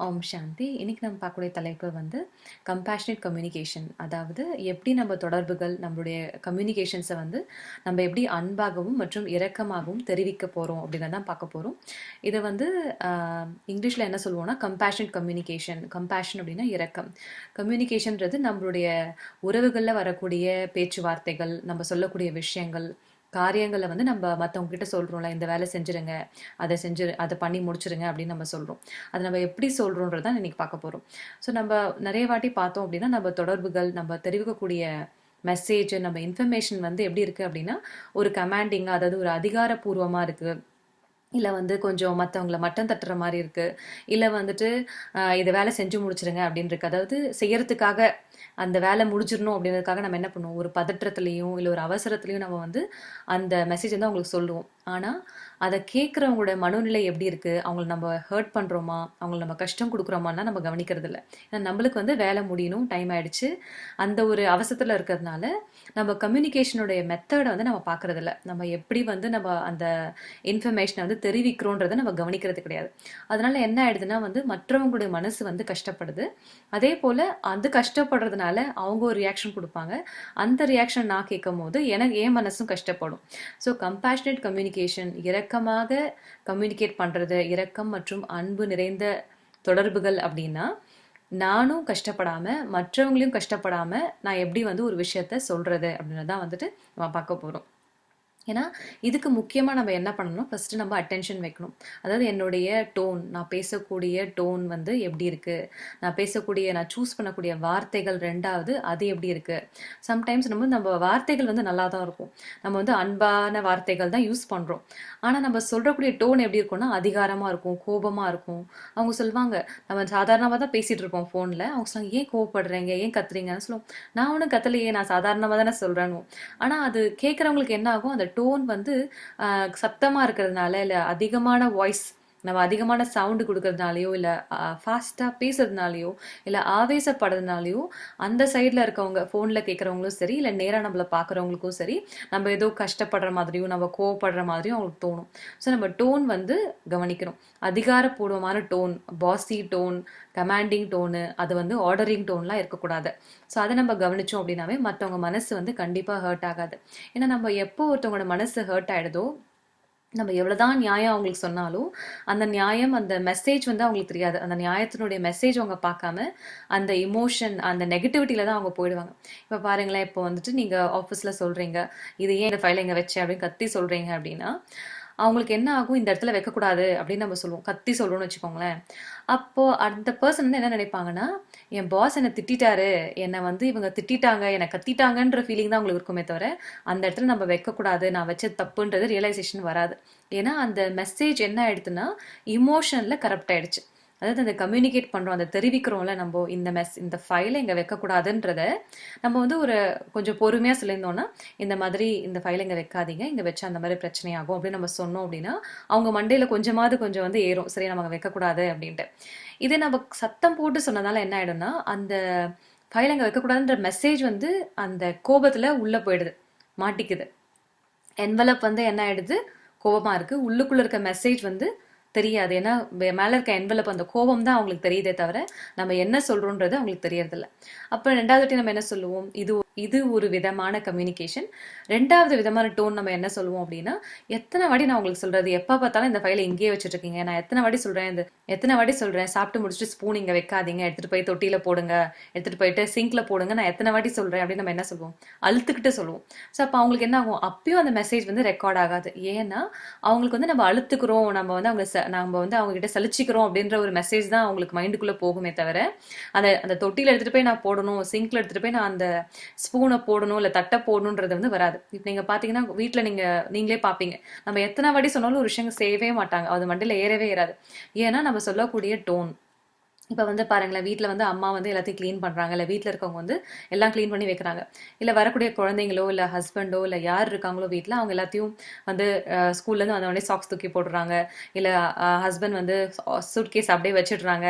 ஓம் சாந்தி. இன்னைக்கு நம்ம பார்க்கக்கூடிய தலைப்பு வந்து கம்பேஷனேட் கம்யூனிகேஷன் அதாவது எப்படி நம்ம தொடர்புகள் நம்மளுடைய கம்யூனிகேஷன்ஸை வந்து நம்ம எப்படி அன்பாகவும் மற்றும் இரக்கமாகவும் தெரிவிக்க போகிறோம் அப்படிங்கிறத தான் பார்க்க போகிறோம் இதை வந்து இங்கிலீஷில் என்ன சொல்லுவோம்னா கம்பேஷனேட் கம்யூனிகேஷன் கம்பேஷன் அப்படின்னா இரக்கம். கம்யூனிகேஷன்றது நம்மளுடைய உறவுகளில் வரக்கூடிய பேச்சுவார்த்தைகள் நம்ம சொல்லக்கூடிய விஷயங்கள் காரியங்களை வந்து நம்ம மற்றவங்க கிட்ட சொல்கிறோம்ல இந்த வேலை செஞ்சுருங்க அதை செஞ்சு அதை பண்ணி முடிச்சிருங்க அப்படின்னு நம்ம சொல்கிறோம் அதை நம்ம எப்படி சொல்கிறோன்றதான் இன்னைக்கு பார்க்க போகிறோம் ஸோ நம்ம நிறைய வாட்டி பார்த்தோம் அப்படின்னா நம்ம தொடர்புகள் நம்ம தெரிவிக்கக்கூடிய மெசேஜ் நம்ம இன்ஃபர்மேஷன் வந்து எப்படி இருக்குது அப்படின்னா ஒரு கமாண்டிங்காக அதாவது ஒரு அதிகாரப்பூர்வமாக இருக்குது இல்லை வந்து கொஞ்சம் மற்றவங்கள மட்டம் தட்டுற மாதிரி இருக்குது இல்லை வந்துட்டு இதை வேலை செஞ்சு முடிச்சிருங்க அப்படின்னு இருக்கு அதாவது செய்யறதுக்காக அந்த வேலை முடிச்சிடணும் அப்படின்றதுக்காக நம்ம என்ன பண்ணுவோம்? ஒரு பதற்றத்துலேயும் இல்லை ஒரு அவசரத்துலேயும் நம்ம வந்து அந்த மெசேஜ் வந்து அவங்களுக்கு சொல்லுவோம். ஆனால் அதை கேட்குறவங்களோட மனோநிலை எப்படி இருக்குது அவங்கள நம்ம ஹர்ட் பண்ணுறோமா அவங்கள நம்ம கஷ்டம் கொடுக்குறோமான்னா நம்ம கவனிக்கிறது இல்லை ஏன்னா நம்மளுக்கு வந்து வேலை முடியணும் டைம் ஆயிடுச்சு. அந்த ஒரு அவசரத்தில் இருக்கிறதுனால நம்ம கம்யூனிகேஷனுடைய மெத்தடை வந்து நம்ம பார்க்கறது நம்ம எப்படி வந்து நம்ம அந்த இன்ஃபர்மேஷனை வந்து தெரிவிக்கிறோன்றதை நம்ம கவனிக்கிறது கிடையாது. அதனால என்ன ஆயிடுதுன்னா வந்து மற்றவங்களுடைய மனசு வந்து கஷ்டப்படுது. அதே போல் அது கஷ்டப்படுறதுனால அவங்க ஒரு ரியாக்ஷன் கொடுப்பாங்க. அந்த ரியாக்ஷன் நான் கேட்கும் போது எனக்கு என் மனசும் கஷ்டப்படும். ஸோ கம்பேஷனேட் கம்யூனிகேஷன் இரக்கமாக கம்யூனிகேட் பண்ணுறது இரக்கம் மற்றும் அன்பு நிறைந்த தொடர்புகள் அப்படின்னா நானும் கஷ்டப்படாமல் மற்றவங்களையும் கஷ்டப்படாமல் நான் எப்படி வந்து ஒரு விஷயத்த சொல்கிறது அப்படின்னு தான் வந்துட்டு நம்ம பார்க்க போகிறோம் ஏன்னா இதுக்கு முக்கியமாக நம்ம என்ன பண்ணணும்? ஃபஸ்ட்டு நம்ம அட்டென்ஷன் வைக்கணும். அதாவது என்னுடைய டோன் நான் பேசக்கூடிய டோன் வந்து எப்படி இருக்குது நான் பேசக்கூடிய நான் சூஸ் பண்ணக்கூடிய வார்த்தைகள் ரெண்டாவது அது எப்படி இருக்குது சம்டைம்ஸ் நம்ம நம்ம வார்த்தைகள் வந்து நல்லா தான் இருக்கும். நம்ம வந்து அன்பான வார்த்தைகள் தான் யூஸ் பண்ணுறோம் ஆனால் நம்ம சொல்கிறக்கூடிய டோன் எப்படி இருக்கும்னா அதிகாரமாக இருக்கும் கோபமாக இருக்கும். அவங்க சொல்லுவாங்க நம்ம சாதாரணமாக தான் பேசிகிட்டு இருப்போம் ஃபோனில் அவங்க சொல்லுவாங்க ஏன் கோவப்படுறீங்க? ஏன் கத்துறீங்கன்னு சொல்லுவோம். நான் ஒன்றும் கத்தலையே நான் சாதாரணமாக தானே சொல்கிறேன்னு ஆனால் அது கேட்குறவங்களுக்கு என்ன ஆகும்? அந்த டோன் வந்து சத்தமாக இருக்கிறதுனால இல்லை அதிகமான வாய்ஸ் நம்ம அதிகமான சவுண்டு கொடுக்கறதுனாலையோ இல்லை ஃபாஸ்ட்டாக பேசுறதுனாலையோ இல்லை ஆவேசப்படுறதுனாலயோ அந்த சைடில் இருக்கவங்க ஃபோனில் கேட்குறவங்களும் சரி இல்லை நேராக நம்மளை பார்க்குறவங்களுக்கும் சரி நம்ம ஏதோ கஷ்டப்படுற மாதிரியும் நம்ம கோவப்படுற மாதிரியும் அவங்களுக்கு தோணும். ஸோ நம்ம டோன் வந்து கவனிக்கணும். அதிகாரப்பூர்வமான டோன் பாசி டோன் கமாண்டிங் டோனு அது வந்து ஆர்டரிங் டோன்லாம் இருக்கக்கூடாது. ஸோ அதை நம்ம கவனித்தோம் அப்படின்னாவே மற்றவங்க மனசு வந்து கண்டிப்பாக ஹர்ட் ஆகாது. ஏன்னா நம்ம எப்போ ஒருத்தவங்களோட மனசு ஹர்ட் ஆகிடுதோ நம்ம எவ்வளோதான் நியாயம் அவங்களுக்கு சொன்னாலும் அந்த நியாயம் அந்த மெசேஜ் வந்து அவங்களுக்கு தெரியாது. அந்த நியாயத்தினுடைய மெசேஜ் அவங்க பார்க்காம அந்த இமோஷன் அந்த நெகட்டிவிட்டியில தான் அவங்க போயிடுவாங்க. இப்போ பாருங்களேன் இப்போ வந்துட்டு நீங்கள் ஆஃபீஸில் சொல்கிறீங்க இது ஏன் இந்த ஃபைலை இங்கே வச்சேன் அப்படின்னு கத்தி சொல்கிறீங்க அப்படின்னா அவங்களுக்கு என்ன ஆகும்? இந்த இடத்துல வைக்கக்கூடாது அப்படின்னு நம்ம சொல்லுவோம். கத்தி சொல்றோம்னு வச்சுக்கோங்களேன். அப்போ அந்த பர்சன் வந்து என்ன நினைப்பாங்கன்னா என் பாஸ் என்னை திட்டிட்டாரு. என்னை வந்து இவங்க திட்டிட்டாங்க. என்னை கத்திட்டாங்கன்ற ஃபீலிங் தான் அவங்களுக்கு இருக்குமே தவிர அந்த இடத்துல நம்ம வைக்கக்கூடாது. நான் வச்சது தப்புன்றது ரியலைசேஷன் வராது. ஏன்னா அந்த மெசேஜ் என்ன ஆயிடுதுன்னா இமோஷனில் கரப்ட் ஆயிடுச்சு. அதாவது அந்த கம்யூனிகேட் பண்ணுறோம் அந்த தெரிவிக்கிறோம்ல நம்ம இந்த மெஸ் இந்த ஃபைலை இங்கே வைக்கக்கூடாதுன்றத நம்ம வந்து ஒரு கொஞ்சம் பொறுமையாக சொல்லியிருந்தோம்னா இந்த மாதிரி இந்த ஃபைலை இங்கே வைக்காதீங்க இங்கே வச்சா அந்த மாதிரி பிரச்சனையாகும் அப்படின்னு நம்ம சொன்னோம் அப்படின்னா அவங்க மண்டையில் கொஞ்சமாவது கொஞ்சம் வந்து ஏறும். சரி நம்ம வைக்கக்கூடாது அப்படின்ட்டு. இதே நம்ம சத்தம் போட்டு சொன்னதால என்ன ஆகிடும்னா அந்த ஃபைல் இங்கே வைக்கக்கூடாதுன்ற மெசேஜ் வந்து அந்த கோபத்தில் உள்ளே போயிடுது மாட்டிக்குது. என்வலப் வந்து என்ன ஆயிடுது? கோபமாக இருக்குது உள்ளுக்குள்ளே இருக்க மெசேஜ் வந்து தெரியாது. ஏன்னா மேல இருக்க என்வலப் அந்த கோபம் தான் அவங்களுக்கு தெரியுதே தவிர நம்ம என்ன சொல்றோன்றது அவங்களுக்கு தெரியறதில்ல. அப்ப ரெண்டாவது வாட்டி நம்ம என்ன சொல்லுவோம்? இது இது ஒரு விதமான கம்யூனிகேஷன் ரெண்டாவது விதமான டோன் நம்ம என்ன சொல்லுவோம் அப்படின்னா எத்தனை வாட்டி நான் உங்களுக்கு சொல்றது எப்போ பார்த்தாலும் இந்த ஃபைலை இங்கேயே வச்சுட்டு நான் எத்தனை வாட்டி சொல்றேன் இந்த எத்தனை வாட்டி சொல்றேன் சாப்பிட்டு முடிச்சுட்டு ஸ்பூன் இங்கே வைக்காதீங்க எடுத்துட்டு போய் தொட்டியில போடுங்க எடுத்துட்டு போயிட்டு சிங்க்ல போடுங்க நான் எத்தனை வாட்டி சொல்றேன் அப்படின்னு நம்ம என்ன சொல்லுவோம்? அழுத்துக்கிட்டு சொல்லுவோம். ஸோ அப்போ அவங்களுக்கு என்ன ஆகும்? அப்பயும் அந்த மெசேஜ் வந்து ரெக்கார்ட் ஆகாது. ஏன்னா அவங்களுக்கு வந்து நம்ம அழுத்துக்கிறோம் நம்ம வந்து அவங்க ச- நம்ம வந்து அவங்க கிட்ட சலிச்சிக்கிறோம் அப்படின்ற ஒரு மெசேஜ் தான் அவங்களுக்கு மைண்டுக்குள்ள போகுமே தவிர அந்த அந்த தொட்டியில் எடுத்துட்டு போய் நான் போடணும் சிங்க்ல எடுத்துட்டு போய் நான் அந்த ஸ்பூனை போடணும் இல்லை தட்டை போடணுன்றது வந்து வராது. இப்போ நீங்கள் பார்த்தீங்கன்னா வீட்டில் நீங்கள் நீங்களே பார்ப்பீங்க நம்ம எத்தனை வாட்டி சொன்னாலும் ஒரு விஷயம் செய்யவே மாட்டாங்க. அது மண்டியில் ஏறவே ஏறாது. ஏன்னா நம்ம சொல்லக்கூடிய டோன். இப்போ வந்து பாருங்களேன் வீட்டில் வந்து அம்மா வந்து எல்லாத்தையும் க்ளீன் பண்ணுறாங்க இல்லை வீட்டில் இருக்கவங்க வந்து எல்லாம் க்ளீன் பண்ணி வைக்கிறாங்க. இல்லை வரக்கூடிய குழந்தைங்களோ இல்லை ஹஸ்பண்டோ இல்லை யார் இருக்காங்களோ வீட்டில் அவங்க எல்லாத்தையும் வந்து ஸ்கூல்லேருந்து வந்த உடனே சாக்ஸ் தூக்கி போட்டுறாங்க இல்லை ஹஸ்பண்ட் வந்து சூட் கேஸ் அப்படியே வச்சிடுறாங்க.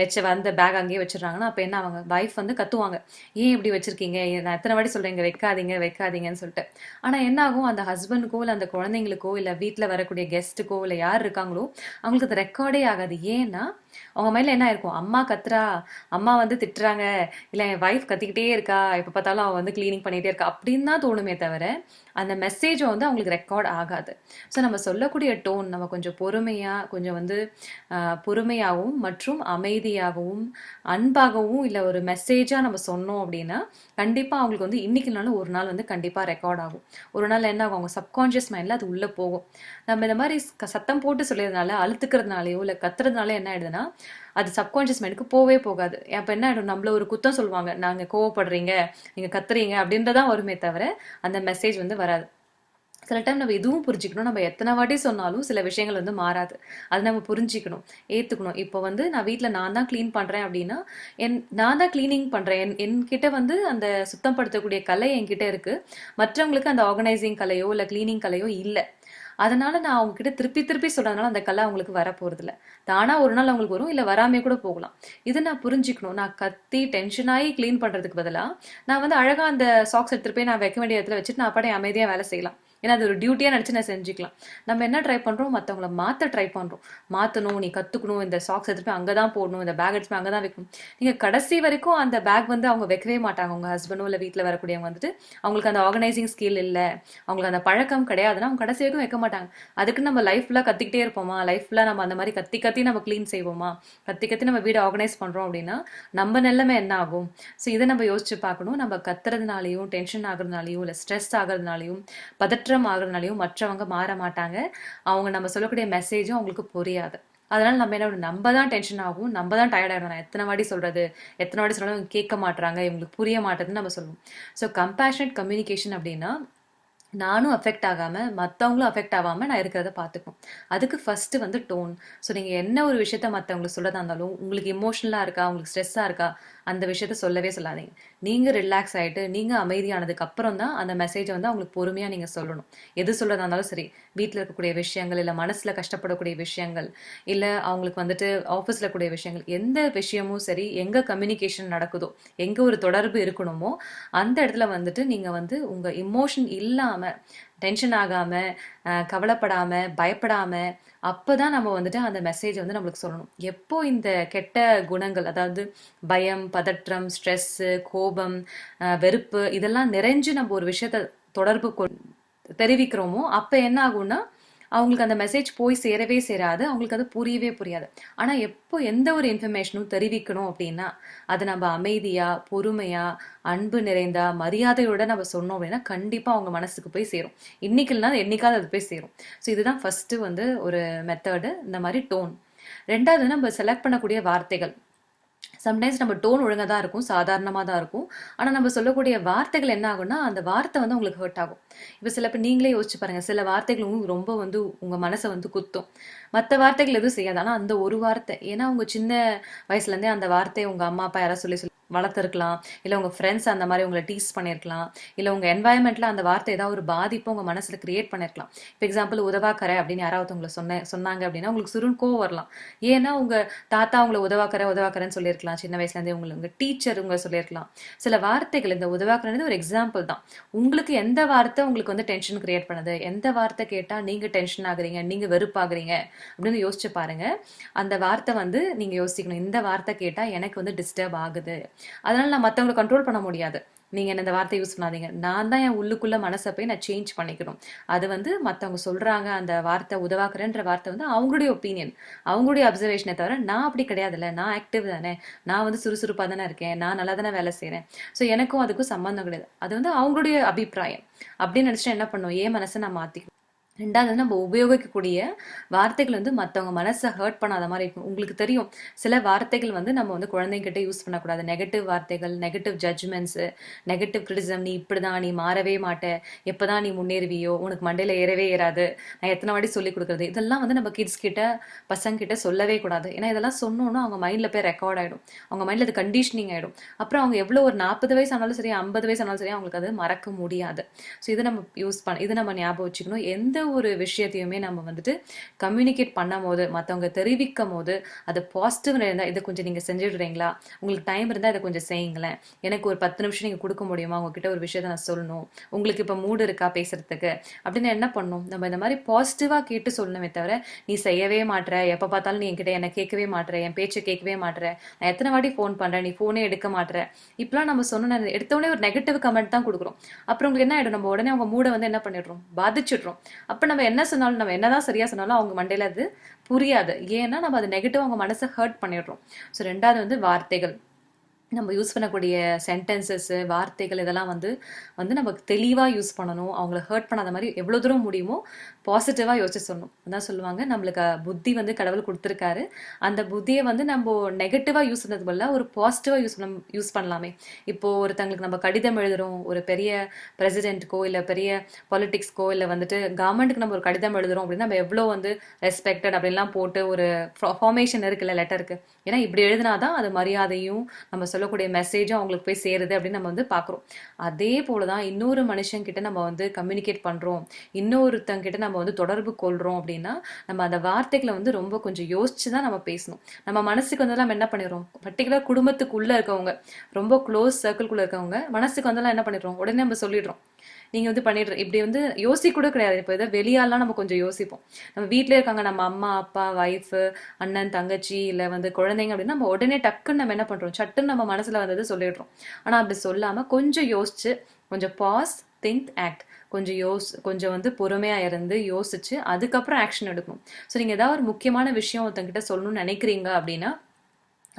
வச்சு வந்த பேக் அங்கேயே வச்சிடுறாங்கன்னா அப்போ என்ன அவங்க வைஃப் வந்து கத்துவாங்க. ஏன் இப்படி வச்சிருக்கீங்க? நான் எத்தனை வாட்டி சொல்கிறேன் இங்கே வைக்காதீங்க வைக்காதீங்கன்னு சொல்லிட்டு. ஆனால் என்ன ஆகும்? அந்த ஹஸ்பண்டுக்கோ இல்லை அந்த குழந்தைங்களுக்கோ இல்லை வீட்டில் வரக்கூடிய கெஸ்ட்டுக்கோ இல்லை யார் இருக்காங்களோ அவங்களுக்கு அது ரெக்கார்டே ஆகாது. ஏன்னா அவங்க மைண்டில் என்ன இருக்கும்? அம்மா கத்துறா? அம்மா வந்து திட்டுறாங்க. இல்லை என் வைஃப் கத்திக்கிட்டே இருக்கா. எப்போ பார்த்தாலும் அவள் வந்து க்ளீனிங் பண்ணிகிட்டே இருக்கா. அப்படின்னு தான் தோணுமே தவிர அந்த மெசேஜும் வந்து அவங்களுக்கு ரெக்கார்ட் ஆகாது. ஸோ நம்ம சொல்லக்கூடிய டோன் நம்ம கொஞ்சம் பொறுமையாக கொஞ்சம் வந்து பொறுமையாகவும் மற்றும் அமைதியாகவும் அன்பாகவும் இல்லை ஒரு மெசேஜாக நம்ம சொன்னோம் அப்படின்னா கண்டிப்பாக அவங்களுக்கு வந்து இன்னைக்குனாலும் ஒரு நாள் வந்து கண்டிப்பாக ரெக்கார்ட் ஆகும். ஒரு நாள் என்ன ஆகும்? அவங்க சப்கான்ஷியஸ் மைண்டில் அது உள்ளே போகும். நம்ம இந்த மாதிரி சத்தம் போட்டு சொல்லியதுனால அழுத்துக்கிறதுனாலையோ இல்லை கத்துறதுனால என்ன ஆயிடுதுன்னா அது சப்கான்ஷியஸ் மைண்டுக்கு போவே போகாது. அப்போ என்ன ஆகிடும் நம்மள ஒரு குத்தம் சொல்லுவாங்க. நாங்கள் கோவப்படுறீங்க. நீங்கள் கத்துறீங்க. அப்படின்றதான் வருமே தவிர அந்த மெசேஜ் வந்து வராது. சில டைம் நம்ம எதுவும் புரிஞ்சுக்கணும். நம்ம எத்தனை வாட்டி சொன்னாலும் சில விஷயங்கள் வந்து மாறாது. அது நம்ம புரிஞ்சுக்கணும் ஏற்றுக்கணும் இப்போ வந்து நான் வீட்டில் நான் தான் க்ளீன் பண்ணுறேன் அப்படின்னா என் நான் தான் க்ளீனிங் பண்ணுறேன் என் என்கிட்ட வந்து அந்த சுத்தப்படுத்தக்கூடிய கலை என்கிட்ட இருக்குது மற்றவங்களுக்கு அந்த ஆர்கனைசிங் கலையோ இல்லை க்ளீனிங் கலையோ இல்லை. அதனால நான் அவங்க கிட்ட திருப்பி திருப்பி சொல்றதுனால அந்த கலை அவங்களுக்கு வர போறதில்ல. தானா ஒரு நாள் அவங்களுக்கு வரும் இல்லை வராமே கூட போகலாம். இது நான் புரிஞ்சுக்கணும். நான் கத்தி டென்ஷன் ஆகி க்ளீன் பண்றதுக்கு பதிலாக நான் வந்து அழகாக அந்த சாக்ஸ் எடுத்துட்டு போய் நான் வைக்க வேண்டிய இடத்துல வச்சுட்டு நான் அப்படியே அமைதியாக வேலை செய்யலாம். ஏன்னா அது ஒரு டியூட்டியாக நினச்சி நான் செஞ்சுக்கலாம். நம்ம என்ன ட்ரை பண்ணுறோம் மற்றவங்கள மாற்ற ட்ரை பண்ணுறோம் மாற்றணும் நீ கற்றுக்கணும் இந்த சாக்ஸ் எடுத்துட்டு போய் அங்கதான் போடணும் இந்த பேக் எடுத்துகிட்டு போய் அங்கதான் வைக்கணும். நீங்கள் கடைசி வரைக்கும் அந்த பேக் வந்து அவங்க வைக்கவே மாட்டாங்க. உங்கள் ஹஸ்பண்டோ இல்லை வீட்டில் வரக்கூடியவங்க வந்துட்டு அவங்களுக்கு அந்த ஆர்கனைசிங் ஸ்கில் இல்லை. அவங்களுக்கு அந்த பழக்கம் கிடையாதுன்னா அவங்க கடைசி வரைக்கும் வைக்க மாட்டாங்க. அதுக்கு நம்ம லைஃப் ஃபுல்லாக கற்றுக்கிட்டே இருப்போமா? லைஃப் ஃபுல்லாக நம்ம அந்த மாதிரி கத்தி கத்தி நம்ம க்ளீன் செய்வோமா? கத்தி கத்தி நம்ம வீடு ஆர்கனைஸ் பண்ணுறோம் அப்படின்னா நம்ம நிலைமை என்ன ஆகும்? ஸோ இதை நம்ம யோசிச்சு பார்க்கணும். நம்ம கத்துறதுனாலையும் டென்ஷன் ஆகுறதுனாலையும் இல்லை ஸ்ட்ரெஸ் ஆகுறதுனாலையும் மாற்றம் ஆகுறதுனாலையும் மற்றவங்க மாற மாட்டாங்க அவங்க நம்ம சொல்லக்கூடிய மெசேஜும் அவங்களுக்கு புரியாது. அதனால நம்ம என்ன பண்ணணும்? நம்ம தான் டென்ஷன் ஆகும். நம்ம தான் டயர்ட் ஆகிடும் நான் எத்தனை வாட்டி சொல்றது? எத்தனை வாட்டி சொன்னாலும் இவங்க கேட்க மாட்றாங்க. இவங்களுக்கு புரிய மாட்டேதுன்னு நம்ம சொல்லுவோம். ஸோ கம்பேஷனட் கம்யூனிகேஷன் அப்படின்னா நானும் அஃபெக்ட் ஆகாமல் மற்றவங்களும் அஃபெக்ட் ஆகாமல் நான் இருக்கிறத பார்த்துக்கும் அதுக்கு ஃபஸ்ட்டு வந்து டோன் ஸோ நீங்கள் என்ன ஒரு விஷயத்த மற்றவங்களுக்கு சொல்லதா இருந்தாலும் உங்களுக்கு இமோஷனலாக இருக்கா? உங்களுக்கு ஸ்ட்ரெஸ்ஸாக இருக்கா? அந்த விஷயத்த சொல்லவே சொல்லாதீங்க. நீங்கள் ரிலாக்ஸ் ஆகிட்டு நீங்கள் அமைதியானதுக்கு அப்புறம் தான் அந்த மெசேஜை வந்து அவங்களுக்கு பொறுமையாக நீங்கள் சொல்லணும். எது சொல்கிறதா இருந்தாலும் சரி வீட்டில் இருக்கக்கூடிய விஷயங்கள் இல்லை மனசில் கஷ்டப்படக்கூடிய விஷயங்கள் இல்லை அவங்களுக்கு வந்துட்டு ஆஃபீஸில் கூடிய விஷயங்கள் எந்த விஷயமும் சரி எங்கே கம்யூனிகேஷன் நடக்குதோ எங்கே ஒரு தொடர்பு இருக்கணுமோ அந்த இடத்துல வந்துட்டு நீங்கள் வந்து உங்கள் இமோஷன் இல்லாமல் டென்ஷன் ஆகாமல் கவலைப்படாமல் பயப்படாமல் அப்போ தான் நம்ம வந்துட்டு அந்த மெசேஜை வந்து நம்மளுக்கு சொல்லணும். எப்போ இந்த கெட்ட குணங்கள் அதாவது பயம் பதற்றம் ஸ்ட்ரெஸ்ஸு கோபம் வெறுப்பு இதெல்லாம் நிறைஞ்சு நம்ம ஒரு விஷயத்த தொடர்பு கொ- தெரிவிக்கிறோமோ அப்போ என்ன ஆகும்னா அவங்களுக்கு அந்த மெசேஜ் போய் சேரவே சேராது. அவங்களுக்கு அது புரியவே புரியாது. ஆனால் எப்போ எந்த ஒரு இன்ஃபர்மேஷனும் தெரிவிக்கணும் அப்படின்னா அது நம்ம அமைதியாக பொறுமையாக அன்பு நிறைந்தா மரியாதையோட நம்ம சொன்னோம் அப்படின்னா கண்டிப்பாக அவங்க மனசுக்கு போய் சேரும். இன்னைக்கு என்னைக்காவது அது போய் சேரும். ஸோ இதுதான் ஃபஸ்ட்டு வந்து ஒரு மெத்தடு இந்த மாதிரி டோன் ரெண்டாவது நம்ம செலக்ட் பண்ணக்கூடிய வார்த்தைகள். சம்டைம்ஸ் நம்ம டோன் ஒழுங்காக தான் இருக்கும் சாதாரணமாக தான் இருக்கும். ஆனால் நம்ம சொல்லக்கூடிய வார்த்தைகள் என்ன ஆகும்னா அந்த வார்த்தை வந்து உங்களுக்கு ஹர்ட் ஆகும். இப்போ சில பேர் நீங்களே யோசிச்சு பாருங்க சில வார்த்தைகள் உங்களுக்கு ரொம்ப வந்து உங்கள் மனசை வந்து குத்தும். மற்ற வார்த்தைகள் எதுவும் செய்யாது. ஆனால் அந்த ஒரு வார்த்தை ஏன்னா உங்க சின்ன வயசுலேருந்தே அந்த வார்த்தையை உங்கள் அம்மா அப்பா யாராவது சொல்லி சொல்லி வளர்த்துருக்கலாம். இல்லை உங்கள் ஃப்ரெண்ட்ஸ் அந்த மாதிரி உங்களை டீஸ் பண்ணியிருக்கலாம் இல்லை உங்கள் என்வாயன்மெண்ட்டில் அந்த வார்த்தை ஏதாவது ஒரு பாதிப்பு உங்கள் மனசில் கிரியேட் பண்ணியிருக்கலாம் இப்போ எக்ஸாம்பிள் உதவாக்கரை அப்படின்னு யாராவது உங்களை சொன்ன சொன்னாங்க அப்படின்னா உங்களுக்கு சுருண் கோவம் வரலாம். ஏன்னா உங்கள் தாத்தா உங்களை உதவாக்கரை உதவாக்கரைன்னு சொல்லியிருக்கலாம். சின்ன வயசுலேருந்தே உங்களை உங்கள் டீச்சர் உங்களை சொல்லியிருக்கலாம். சில வார்த்தைகள் இந்த உதவாக்கரைன்றது ஒரு எக்ஸாம்பிள் தான். உங்களுக்கு எந்த வார்த்தை உங்களுக்கு வந்து டென்ஷன் கிரியேட் பண்ணுது? எந்த வார்த்தை கேட்டால் நீங்கள் டென்ஷன் ஆகுறீங்க நீங்கள் வெறுப்பாகிறீங்க? அப்படின்னு யோசிச்சு பாருங்க. அந்த வார்த்தை வந்து நீங்கள் யோசிக்கணும். இந்த வார்த்தை கேட்டால் எனக்கு வந்து டிஸ்டர்ப் ஆகுது. அதனால நான் மற்றவங்களை கண்ட்ரோல் பண்ண முடியாது. நீங்க இந்த வார்த்தை யூஸ் பண்ணாதீங்க. நான் தான் என் உள்ளுக்குள்ளே மனசை போய் நான் சேஞ்ச் பண்ணிக்கணும். அது வந்து மற்றவங்க சொல்றாங்க அந்த வார்த்தை உதவாக்குறேன்ற வார்த்தை வந்து அவங்களுடைய ஒப்பீனியன் அவங்களுடைய அப்சர்வேஷனை தவிர நான் அப்படி கிடையாதுல்ல. நான் ஆக்டிவ் தானே. நான் வந்து சுறுசுறுப்பாக தானே இருக்கேன். நான் நல்லா தானே வேலை செய்கிறேன் ஸோ எனக்கும் அதுக்கும் சம்மந்தம் கிடையாது. அது வந்து அவங்களுடைய அபிப்பிராயம். அப்படின்னு நினச்சிட்டு என்ன பண்ணும்? ஏன் மனசை நான் மாற்றிக்கணும் ரெண்டாவது வந்து நம்ம உபயோகிக்கக்கூடிய வார்த்தைகள் வந்து மற்றவங்க மனசை ஹர்ட் பண்ணாத மாதிரி இருக்கும். உங்களுக்கு தெரியும் சில வார்த்தைகள் வந்து நம்ம வந்து குழந்தைங்கிட்ட யூஸ் பண்ணக்கூடாது. நெகட்டிவ் வார்த்தைகள் நெகட்டிவ் ஜட்ஜ்மெண்ட்ஸு நெகட்டிவ் கிரிட்டிசம் நீ இப்படிதான் நீ மாறவே மாட்ட. எப்பதான் நீ முன்னேறுவியோ உனக்கு மண்டையில் ஏறவே ஏறாது. நான் எத்தனை வாட்டி சொல்லி கொடுக்குறது? இதெல்லாம் வந்து நம்ம கிட்ஸ் கிட்ட பசங்க கிட்ட சொல்லவே கூடாது. ஏன்னா இதெல்லாம் சொன்னோன்னா அவங்க மைண்டில் போய் ரெக்கார்ட் ஆகிடும் அவங்க மைண்டில் அது கண்டிஷனிங் ஆகிடும் அப்புறம் அவங்க எவ்வளோ ஒரு நாற்பது வயசு ஆனாலும் சரி ஐம்பது வயசு ஆனாலும் சரி அவங்களுக்கு அது மறக்க முடியாது. ஸோ இதை நம்ம யூஸ் பண்ண இதை நம்ம ஞாபகம் வச்சுக்கணும். எந்த ஒரு விஷயத்தையுமே நம்ம வந்துட்டு கம்யூனிகேட் பண்ணும் போது மற்றவங்க தெரிவிக்கும் போது அது பாசிட்டிவ் இருந்தால் இதை கொஞ்சம் நீங்கள் செஞ்சுடுறீங்களா? உங்களுக்கு டைம் இருந்தால் இதை கொஞ்சம் செய்யுங்களேன். எனக்கு ஒரு பத்து நிமிஷம் நீங்கள் கொடுக்க முடியுமா? உங்ககிட்ட ஒரு விஷயத்த நான் சொல்லணும். உங்களுக்கு இப்போ மூடு இருக்கா பேசுறதுக்கு? அப்படின்னு என்ன பண்ணும்? நம்ம இந்த மாதிரி பாசிட்டிவாக கேட்டு சொல்லணுமே தவிர நீ செய்யவே மாட்ற எப்போ பார்த்தாலும் நீ என்கிட்ட என்னை கேட்கவே மாட்ற என் பேச்சை கேட்கவே மாட்ற நான் எத்தனை வாட்டி ஃபோன் பண்ணுறேன் நீ ஃபோனே எடுக்க மாட்டுற இப்பெல்லாம் நம்ம சொன்ன எடுத்தோடனே ஒரு நெகட்டிவ் கமெண்ட் தான் கொடுக்குறோம். அப்புறம் உங்களுக்கு என்ன ஆகிடும் நம்ம உடனே அவங்க மூடை வந்து என்ன பண்ணிடுறோம்? பாதிச்சிடுறோம். அப்போ நம்ம என்ன சொன்னாலும் நம்ம என்னதான் சரியா சொன்னாலும் அவங்க மண்டையில் அது புரியாது. ஏன்னா நம்ம அது நெகட்டிவ் அவங்க மனசை ஹர்ட் பண்ணிடுறோம். ஸோ ரெண்டாவது வந்து வார்த்தைகள். நம்ம யூஸ் பண்ணக்கூடிய சென்டென்சஸ்ஸு வார்த்தைகள் இதெல்லாம் வந்து வந்து நம்ம தெளிவாக யூஸ் பண்ணணும். அவங்கள ஹர்ட் பண்ணாத மாதிரி எவ்வளோ தூரம் முடியுமோ பாசிட்டிவாக யோசிச்சு சொல்லணும். அதான் சொல்லுவாங்க நம்மளுக்கு புத்தி வந்து கடவுள் கொடுத்துருக்காரு. அந்த புத்தியை வந்து நம்ம நெகட்டிவாக யூஸ் பண்ணது போல ஒரு பாசிட்டிவாக யூஸ் பண்ண யூஸ் பண்ணலாமே. இப்போது ஒருத்தங்களுக்கு நம்ம கடிதம் எழுதுகிறோம் ஒரு பெரிய பிரசிடென்ட்க்கோ இல்லை பெரிய பாலிட்டிக்ஸ்க்கோ இல்லை வந்துட்டு கவர்மெண்ட்டுக்கு நம்ம ஒரு கடிதம் எழுதுகிறோம் அப்படின்னா நம்ம எவ்வளோ வந்து ரெஸ்பெக்டட் அப்படின்லாம் போட்டு ஒரு ஃபார்மேஷன் இருக்குல்ல லெட்டருக்கு ஏன்னா இப்படி எழுதினாதான் அது மரியாதையும் நம்ம சொல்லக்கூடிய மெசேஜும் அவங்களுக்கு போய் சேருது அப்படின்னு நம்ம வந்து பார்க்குறோம் அதே போல தான் இன்னொரு மனுஷங்கிட்ட நம்ம வந்து கம்யூனிகேட் பண்ணுறோம் இன்னொருத்தங்கிட்ட நம்ம நம்ம வந்து தொடர்பு கொள்கிறோம் அப்படின்னா நம்ம அந்த வார்த்தைகளை வந்து ரொம்ப கொஞ்சம் யோசிச்சு தான் நம்ம பேசணும். நம்ம மனசுக்கு வந்து நம்ம என்ன பண்ணிடுறோம்? பர்டிகுலர் குடும்பத்துக்குள்ளே இருக்கவங்க ரொம்ப க்ளோஸ் சர்க்கிள்குள்ளே இருக்கவங்க மனசுக்கு வந்தெல்லாம் என்ன பண்ணிடுறோம்? உடனே நம்ம சொல்லிடுறோம். நீங்கள் வந்து பண்ணிடுற இப்படி வந்து யோசிக்க கூட கிடையாது. இப்போ இதை வெளியாலாம் நம்ம கொஞ்சம் யோசிப்போம். நம்ம வீட்டிலே இருக்காங்க நம்ம அம்மா அப்பா ஒய்ஃபு அண்ணன் தங்கச்சி இல்லை வந்து குழந்தைங்க அப்படின்னா நம்ம உடனே டக்குன்னு நம்ம என்ன பண்ணுறோம் சட்டுன்னு நம்ம மனசில் வந்தது சொல்லிடுறோம். ஆனால் அப்படி சொல்லாமல் கொஞ்சம் யோசிச்சு கொஞ்சம் பாஸ் திங்க் ஆக்ட் கொஞ்சம் யோஸ் கொஞ்சம் வந்து பொறுமையாக இருந்து யோசிச்சு அதுக்கப்புறம் ஆக்ஷன் எடுக்கும். ஸோ நீங்கள் ஏதாவது ஒரு முக்கியமான விஷயம் ஒருத்தங்கிட்ட சொல்லணும்னு நினைக்கிறீங்க அப்படின்னா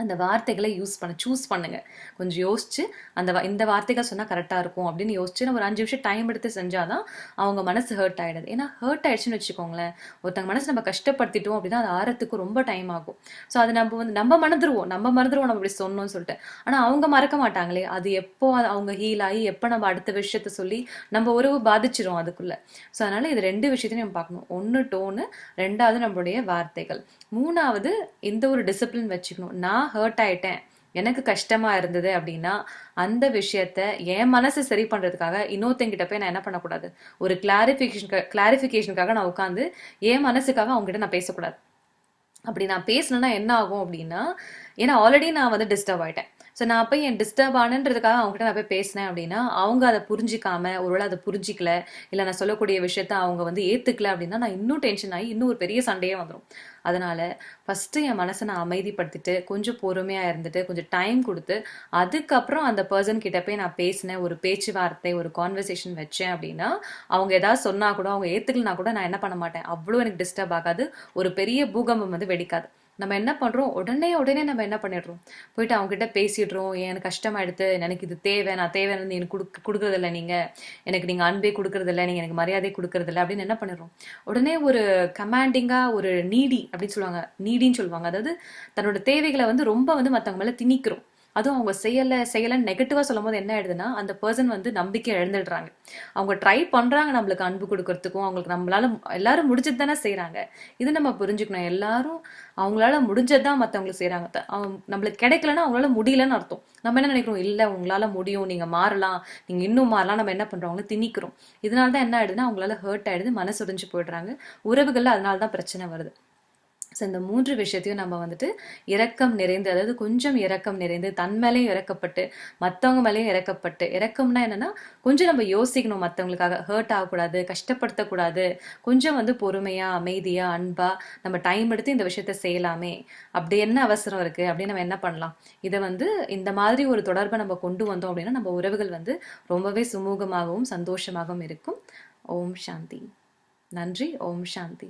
அந்த வார்த்தைகளை யூஸ் பண்ண சூஸ் பண்ணுங்க. கொஞ்சம் யோசிச்சு அந்த இந்த வார்த்தைகள் சொன்னால் கரெக்டாக இருக்கும் அப்படின்னு யோசிச்சு நம்ம ஒரு அஞ்சு நிமிஷம் டைம் எடுத்து செஞ்சால் தான் அவங்க மனசு ஹர்ட் ஆகிடுது ஏன்னா ஹர்ட் ஆயிடுச்சுன்னு வச்சுக்கோங்களேன் ஒருத்தங்க மனசு நம்ம கஷ்டப்படுத்திட்டோம் அப்படின்னா அது ஆறத்துக்கு ரொம்ப டைம் ஆகும். ஸோ அது நம்ம வந்து நம்ம மறந்துடுவோம் நம்ம மறந்துடுவோம் நம்ம இப்படி சொன்னோம்னு சொல்லிட்டு. ஆனால் அவங்க மறக்க மாட்டாங்களே. அது எப்போ அவங்க ஹீல் ஆகி எப்போ நம்ம அடுத்த விஷயத்த சொல்லி நம்ம உறவு பாதிச்சிரும் அதுக்குள்ளே. ஸோ அதனால் இது ரெண்டு விஷயத்தையும் நம்ம பார்க்கணும். ஒன்று டோனு ரெண்டாவது நம்மளுடைய வார்த்தைகள். மூணாவது எந்த ஒரு டிசிப்ளின் வச்சுக்கணும். நான் ஹர்ட் ஆயிட்டேன். எனக்கு கஷ்டமா இருந்தது அப்படின்னா அந்த விஷயத்த என் மனசை சரி பண்றதுக்காக இன்னொருத்தங்கிட்ட போய் நான் என்ன பண்ணக்கூடாது? ஒரு கிளாரிஃபிகேஷன் கிளாரிஃபிகேஷனுக்காக நான் உட்காந்து என் மனசுக்காக அவங்ககிட்ட நான் பேசக்கூடாது. அப்படி நான் பேசணும்னா என்ன ஆகும் அப்படின்னா ஏன்னா ஆல்ரெடி நான் வந்து டிஸ்டர்ப் ஆயிட்டேன். ஸோ நான் போய் என் டிஸ்டர்ப் ஆனன்றதுக்காக அவங்ககிட்ட நான் போய் பேசினேன் அப்படின்னா அவங்க அதை புரிஞ்சிக்காம ஒருவேளை அதை புரிஞ்சிக்கல இல்லை நான் சொல்லக்கூடிய விஷயத்த அவங்க வந்து ஏற்றுக்கல அப்படின்னா நான் இன்னும் டென்ஷன் ஆகி இன்னும் ஒரு பெரிய சண்டையே வந்துடும் அதனால் ஃபஸ்ட்டு என் மனசை நான் அமைதிப்படுத்திட்டு கொஞ்சம் பொறுமையாக இருந்துட்டு கொஞ்சம் டைம் கொடுத்து அதுக்கப்புறம் அந்த பர்சன் கிட்ட போய் நான் பேசினேன். ஒரு பேச்சுவார்த்தை ஒரு கான்வர்சேஷன் வச்சேன் அப்படின்னா அவங்க ஏதாவது சொன்னால் கூட அவங்க ஏற்றுக்கலனா கூட நான் என்ன பண்ண மாட்டேன். அவ்வளோ எனக்கு டிஸ்டர்ப் ஆகாது. ஒரு பெரிய பூகம்பம் வந்து வெடிக்காது. நம்ம என்ன பண்ணுறோம் உடனே உடனே நம்ம என்ன பண்ணிடுறோம்? போயிட்டு அவங்ககிட்ட பேசிடுறோம். எனக்கு கஷ்டமாயிடுது எனக்கு இது தேவை. நான் தேவைன்னு எனக்கு கொடுக்க கொடுக்குறதில்ல நீங்கள் எனக்கு நீங்கள் அன்பே கொடுக்குறதில்ல. நீங்கள் எனக்கு மரியாதை கொடுக்குறதில்ல அப்படின்னு என்ன பண்ணிடுறோம்? உடனே ஒரு கமாண்டிங்காக ஒரு நீடி அப்படின்னு சொல்லுவாங்க. நீடின்னு சொல்லுவாங்க. அதாவது தன்னோட தேவைகளை வந்து ரொம்ப வந்து மற்றவங்க மேலே திணிக்கிறோம். அதுவும் அவங்க செய்யலை செய்யலைன்னு நெகட்டிவாக சொல்லும் போது என்ன ஆயிடுதுன்னா அந்த பர்சன் வந்து நம்பிக்கை இழந்துடுறாங்க. அவங்க ட்ரை பண்ணுறாங்க நம்மளுக்கு அன்பு கொடுக்கறதுக்கும் அவங்களுக்கு நம்மளால எல்லாரும் முடிஞ்சது தானே செய்கிறாங்க இது நம்ம புரிஞ்சுக்கணும். எல்லாரும் அவங்களால முடிஞ்சது தான் மற்றவங்களுக்கு செய்கிறாங்க அவங்க நம்மளுக்கு கிடைக்கலன்னா அவங்களால முடியலன்னு அர்த்தம். நம்ம என்ன நினைக்கிறோம்? இல்லை உங்களால் முடியும். நீங்கள் மாறலாம். நீங்கள் இன்னும் மாறலாம். நம்ம என்ன பண்ணுறோம் திணிக்கிறோம். இதனால தான் என்ன ஆயிடுதுன்னா அவங்களால ஹர்ட் ஆயிடுது மனசு போயிடுறாங்க. உறவுகளில் அதனால தான் பிரச்சனை வருது. ஸோ இந்த மூன்று விஷயத்தையும் நம்ம வந்துட்டு இரக்கம் நிறைந்து அதாவது கொஞ்சம் இரக்கம் நிறைந்து தன் மேலேயும் இறக்கப்பட்டு மற்றவங்க மேலேயும் இறக்கப்பட்டு இறக்கம்னா என்னன்னா கொஞ்சம் நம்ம யோசிக்கணும் மற்றவங்களுக்காக ஹர்ட் ஆகக்கூடாது கஷ்டப்படுத்தக்கூடாது கொஞ்சம் வந்து பொறுமையா அமைதியா அன்பா நம்ம டைம் எடுத்து இந்த விஷயத்த செய்யலாமே. அப்படி என்ன அவசரம் இருக்கு? அப்படின்னு நம்ம என்ன பண்ணலாம்? இதை வந்து இந்த மாதிரி ஒரு தொடர்பை நம்ம கொண்டு வந்தோம் அப்படின்னா நம்ம உறவுகள் வந்து ரொம்பவே சுமூகமாகவும் சந்தோஷமாகவும் இருக்கும். ஓம் சாந்தி. நன்றி. ஓம் சாந்தி.